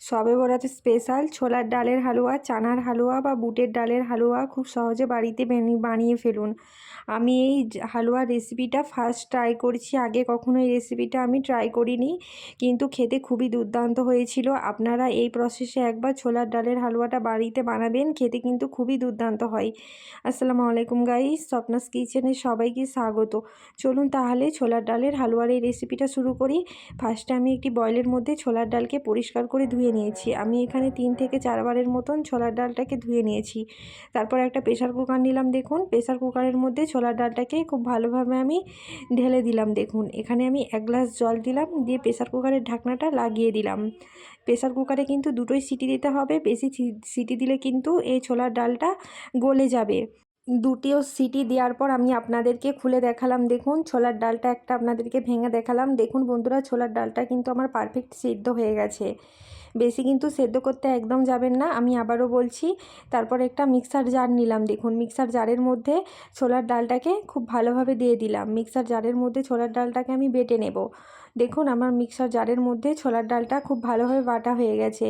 সবে বরাতে স্পেশাল ছোলার ডালের হালুয়া, চানার হালুয়া বা বুটের ডালের হালুয়া খুব সহজে বাড়িতে বানিয়ে ফেলুন। আমি এই হালুয়ার রেসিপিটা ফার্স্ট ট্রাই করছি, আগে কখনো এই রেসিপিটা আমি ট্রাই করিনি, কিন্তু খেতে খুবই দুর্দান্ত হয়েছিল। আপনারা এই প্রসেসে একবার ছোলার ডালের হালুয়াটা বাড়িতে বানাবেন, খেতে কিন্তু খুবই দুর্দান্ত হয়। আসসালামু আলাইকুম গাইস স্বপ্নাস কিচেনে সবাইকে স্বাগত। চলুন তাহলে ছোলার ডালের হালুয়ার এই রেসিপিটা শুরু করি। ফার্স্টে আমি একটি বয়েলের মধ্যে ছোলার ডালকে পরিষ্কার করে ধুয়ে নিয়েছি। আমি এখানে তিন থেকে চারবারের মতন ছোলার ডালটাকে ধুয়ে নিয়েছি। তারপর একটা প্রেশার কুকার নিলাম দেখুন। প্রেশার কুকারের মধ্যে ছোলার ডালটাকে খুব ভালোভাবে আমি ঢেলে দিলাম দেখুন। এখানে আমি এক গ্লাস জল দিলাম, দিয়ে প্রেশার কুকারের ঢাকনাটা লাগিয়ে দিলাম। প্রেশার কুকারে কিন্তু দুটোই সিটি দিতে হবে। বেশি সিটি দিলে কিন্তু এই ছোলার ডালটা গলে যাবে। দুটিও সিটি দেওয়ার পর আমি আপনাদেরকে খুলে দেখালাম দেখুন। ছোলার ডালটা একটা আপনাদেরকে ভেঙে দেখালাম। দেখুন বন্ধুরা, ছোলার ডালটা কিন্তু আমার পারফেক্ট সিদ্ধ হয়ে গেছে। বেশি কিন্তু সেদ্ধ করতে একদম যাবেন না। আমি আবারও বলছি, তারপর একটা মিক্সার জার নিলাম। দেখুন, মিক্সার জারের মধ্যে ছোলার ডালটাকে খুব ভালোভাবে দিয়ে দিলাম। মিক্সার জারের মধ্যে ছোলার ডালটাকে আমি বেটে নেব। দেখুন, আমার মিক্সার জারের মধ্যে ছোলার ডালটা খুব ভালোভাবে বাটা হয়ে গেছে।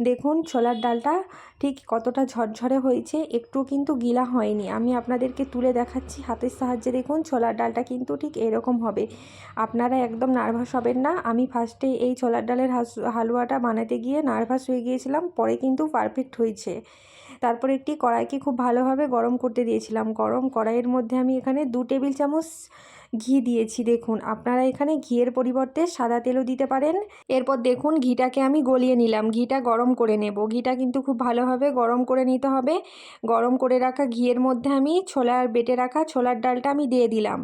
দেখুন, ছোলার ডালটা ঠিক কতটা ঝরঝরে হয়েছে, একটু কিন্তু গিলা হয়নি। আমি আপনাদেরকে তুলে দেখাচ্ছি হাতের সাহায্যে। দেখুন, ছোলার ডালটা কিন্তু ঠিক এরকম হবে। আপনারা একদম নার্ভাস হবেন না। আমি ফার্স্টে এই ছোলার ডালের হালুয়াটা বানাতে গিয়ে নার্ভাস হয়ে গিয়েছিলাম, পরে কিন্তু পারফেক্ট হয়েছে। তারপর একটি কড়াইকে খুব ভালোভাবে গরম করতে দিয়েছিলাম। গরম কড়াইয়ের মধ্যে আমি এখানে দু টেবিল চামচ ঘি দিয়েছি। দেখুন, আপনারা এখানে ঘিয়ের পরিবর্তে সাদা তেলও দিতে পারেন। এরপর দেখুন, ঘিটাকে আমি গলিয়ে নিলাম। ঘিটা গরম করে নেব। ঘিটা কিন্তু খুব ভালোভাবে গরম করে নিতে হবে। গরম করে রাখা ঘিয়ের মধ্যে আমি ছোলার বেটে রাখা ছোলার ডালটা আমি দিয়ে দিলাম।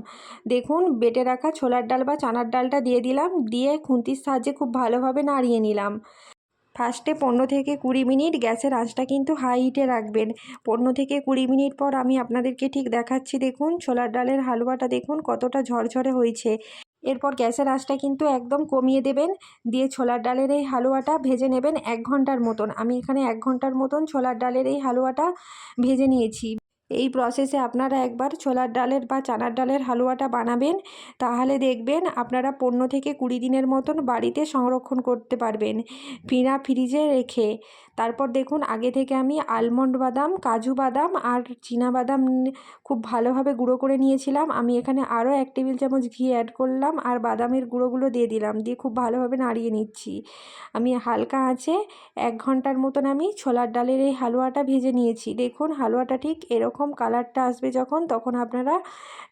দেখুন, বেটে রাখা ছোলার ডাল বা চানার ডালটা দিয়ে দিলাম। দিয়ে খুন্তির সাহায্যে খুব ভালোভাবে নাড়িয়ে নিলাম। ফার্স্টে পনেরো থেকে কুড়ি মিনিট, গ্যাসের আঁচটা কিন্তু হাই হিটে রাখবেন। পনেরো থেকে কুড়ি মিনিট পর আমি আপনাদেরকে ঠিক দেখাচ্ছি, দেখুন ছোলার ডালের হালুয়াটা দেখুন কতটা ঝরঝরে হয়েছে। এরপর গ্যাসের আঁচটা কিন্তু একদম কমিয়ে দেবেন, দিয়ে ছোলার ডালের এই হালুয়াটা ভেজে নেবেন এক ঘণ্টার মতন। আমি এখানে এক ঘণ্টার মতন ছোলার ডালের এই হালুয়াটা ভেজে নিয়েছি। এই প্রসেসে আপনারা একবার ছোলার ডালের বা চানার ডালের হালুয়াটা বানাবেন। তাহলে দেখবেন আপনারা পনেরো থেকে কুড়ি দিনের মতন বাড়িতে সংরক্ষণ করতে পারবেন। ফিনা ফ্রিজে রেখে। তারপর দেখুন, আগে থেকে আমি আলমন্ড বাদাম, কাজু বাদাম আর চীনা বাদাম খুব ভালোভাবে গুঁড়ো করে নিয়েছিলাম। আমি এখানে আরও এক টেবিল চামচ ঘি অ্যাড করলাম আর বাদামের গুঁড়োগুলো দিয়ে দিলাম। দিয়ে খুব ভালোভাবে নাড়িয়ে নিচ্ছি। আমি হালকা আঁচে এক ঘণ্টার মতন আমি ছোলার ডালের এই হালুয়াটা ভেজে নিয়েছি। দেখুন, হালুয়াটা ঠিক এরকম কালারটা আসবে যখন, তখন আপনারা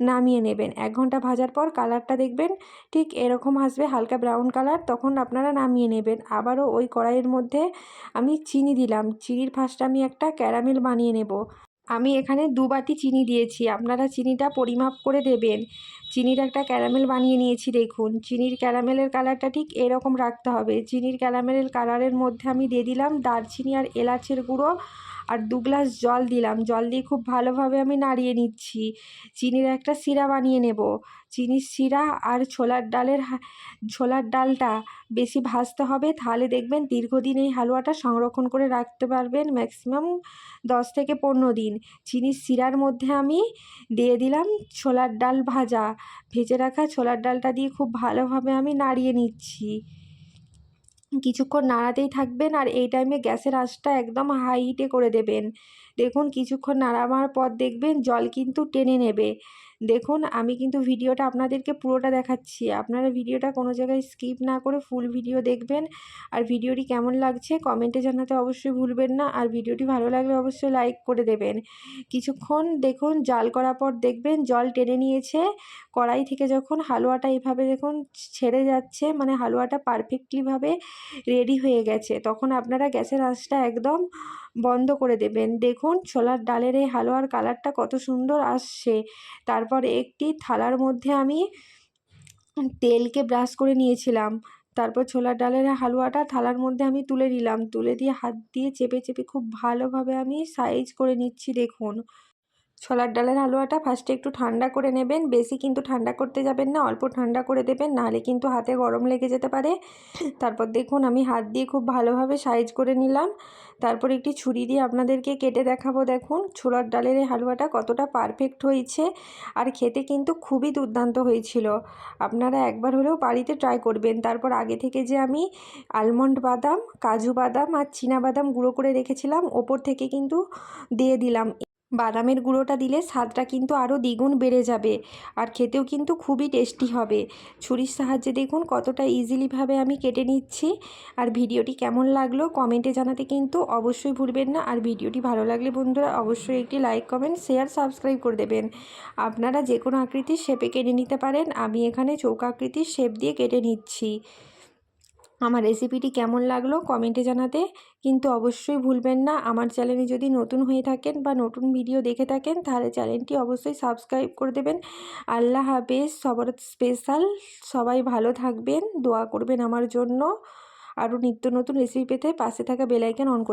নামিয়ে নেবেন। এক ঘণ্টা ভাজার পর কালারটা দেখবেন, ঠিক এরকম আসবে, হালকা ব্রাউন কালার তখন আপনারা নামিয়ে নেবেন। আবারও ওই কড়াইয়ের মধ্যে আমি চিনি দিলাম। চিনির ফার্স্ট আমি একটা ক্যারামেল বানিয়ে নেব। আমি এখানে দু বাটি চিনি দিয়েছি। আপনারা চিনিটা পরিমাপ করে দেবেন। চিনির একটা ক্যারামেল বানিয়ে নিয়েছি, দেখুন। চিনির ক্যারামেলের কালারটা ঠিক এরকম রাখতে হবে। চিনির ক্যারামেলের কালারের মধ্যে আমি দিয়ে দিলাম দারচিনি আর এলাচের গুঁড়ো। আর দু গ্লাস জল দিলাম। জল দিয়ে খুব ভালোভাবে আমি নাড়িয়ে নিচ্ছি। চিনির একটা শিরা বানিয়ে নেব। চিনির শিরা আর ছোলার ডালের ছোলার ডালটা বেশি ভাজতে হবে, তাহলে দেখবেন দীর্ঘদিন এই হালুয়াটা সংরক্ষণ করে রাখতে পারবেন ম্যাক্সিমাম দশ থেকে পনেরো দিন। চিনির শিরার মধ্যে আমি দিয়ে দিলাম ছোলার ডাল ভাজা। ভেজে রাখা ছোলার ডালটা দিয়ে খুব ভালোভাবে আমি নাড়িয়ে নিচ্ছি। কিছুক্ষণ নাড়াতেই থাকবেন আর এই টাইমে গ্যাসের আঁচটা একদম হাই হিটে করে দেবেন। দেখুন, কিছুক্ষণ নাড়াবার পর দেখবেন জল কিন্তু টেনে নেবে। দেখুন, আমি কিন্তু ভিডিওটা আপনাদেরকে পুরোটা দেখাচ্ছি। আপনারা ভিডিওটা কোনো জায়গায় স্কিপ না করে ফুল ভিডিও দেখবেন। আর ভিডিওটি কেমন লাগছে কমেন্টে জানাতে অবশ্যই ভুলবেন না। আর ভিডিওটি ভালো লাগলে অবশ্যই লাইক করে দেবেন। কিছুক্ষণ দেখুন, জাল করার পর দেখবেন জল টেনে নিয়েছে। কড়াই থেকে যখন হালুয়াটা এইভাবে দেখুন ছেড়ে যাচ্ছে মানে হালুয়াটা পারফেক্টলিভাবে রেডি হয়ে গেছে, তখন আপনারা গ্যাসের আঁচটা একদম বন্ধ করে দেবেন। দেখুন, ছোলার ডালের এই হালুয়ার কালারটা কত সুন্দর আসছে। তারপর একটি থালার মধ্যে আমি তেলকে ব্রাশ করে নিয়েছিলাম। তারপর ছোলার ডালের হালুয়াটা থালার মধ্যে আমি তুলে নিলাম। তুলে দিয়ে হাত দিয়ে চেপে চেপে খুব ভালোভাবে আমি সাইজ করে নিচ্ছি, দেখুন। ছোলার ডালের হালুয়াটা ফার্স্টে একটু ঠান্ডা করে নেবেন। বেশি কিন্তু ঠান্ডা করতে যাবেন না, অল্প ঠান্ডা করে দেবেন, নাহলে কিন্তু হাতে গরম লেগে যেতে পারে। তারপর দেখুন, আমি হাত দিয়ে খুব ভালোভাবে সাইজ করে নিলাম। তারপর একটি ছুরি দিয়ে আপনাদেরকে কেটে দেখাবো, দেখুন। ছোলার ডালের এই হালুয়াটা কতটা পারফেক্ট হয়েছে আর খেতে কিন্তু খুবই দুর্দান্ত হয়েছিল। আপনারা একবার হলেও বাড়িতে ট্রাই করবেন। তারপর আগে থেকে যে আমি আলমন্ড বাদাম, কাজু বাদাম আর চীনা বাদাম গুঁড়ো করে রেখেছিলাম, ওপর থেকে কিন্তু দিয়ে দিলাম। বাদামের গুঁড়োটা দিলে স্বাদটা কিন্তু আরও দ্বিগুণ বেড়ে যাবে আর খেতেও কিন্তু খুবই টেস্টি হবে। ছুরির সাহায্যে দেখুন কতটা ইজিলিভাবে আমি কেটে নিচ্ছি। আর ভিডিওটি কেমন লাগল কমেন্টে জানাতে কিন্তু অবশ্যই ভুলবেন না। আর ভিডিওটি ভালো লাগলে বন্ধুরা অবশ্যই একটি লাইক, কমেন্ট, শেয়ার, সাবস্ক্রাইব করে দেবেন। আপনারা যে কোনো আকৃতির শেপে কেটে নিতে পারেন। আমি এখানে চৌকা আকৃতির শেপ দিয়ে কেটে নিচ্ছি। আমার রেসিপিটি কেমন লাগল কমেন্টে জানাতে কিন্তু অবশ্যই ভুলবেন না। আমার চ্যানেলে যদি নতুন হয়ে থাকেন বা নতুন ভিডিও দেখে থাকেন, তাহলে চ্যানেলটি অবশ্যই সাবস্ক্রাইব করে দেবেন। আল্লাহ হাফেজ। সবার স্পেশাল। সবাই ভালো থাকবেন। দোয়া করবেন আমার জন্য। আরও নিত্য নতুন রেসিপি পেতে পাশে থাকা বেলাইকেন অন